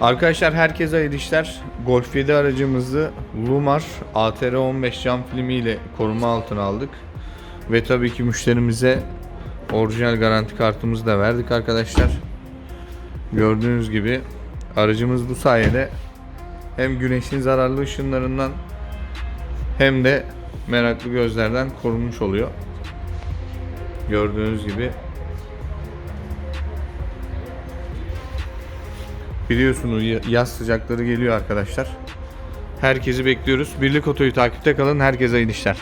Arkadaşlar herkese hayırlı işler. Golf 7 aracımızı Lumar ATR 15 cam filmi ile koruma altına aldık. Ve tabii ki müşterimize orijinal garanti kartımızı da verdik arkadaşlar. Gördüğünüz gibi aracımız bu sayede hem güneşin zararlı ışınlarından hem de meraklı gözlerden korunmuş oluyor. Gördüğünüz gibi Biliyorsunuz yaz sıcakları geliyor arkadaşlar. Herkesi bekliyoruz. Birlik Oto'yu takipte kalın. Herkese iyi işler.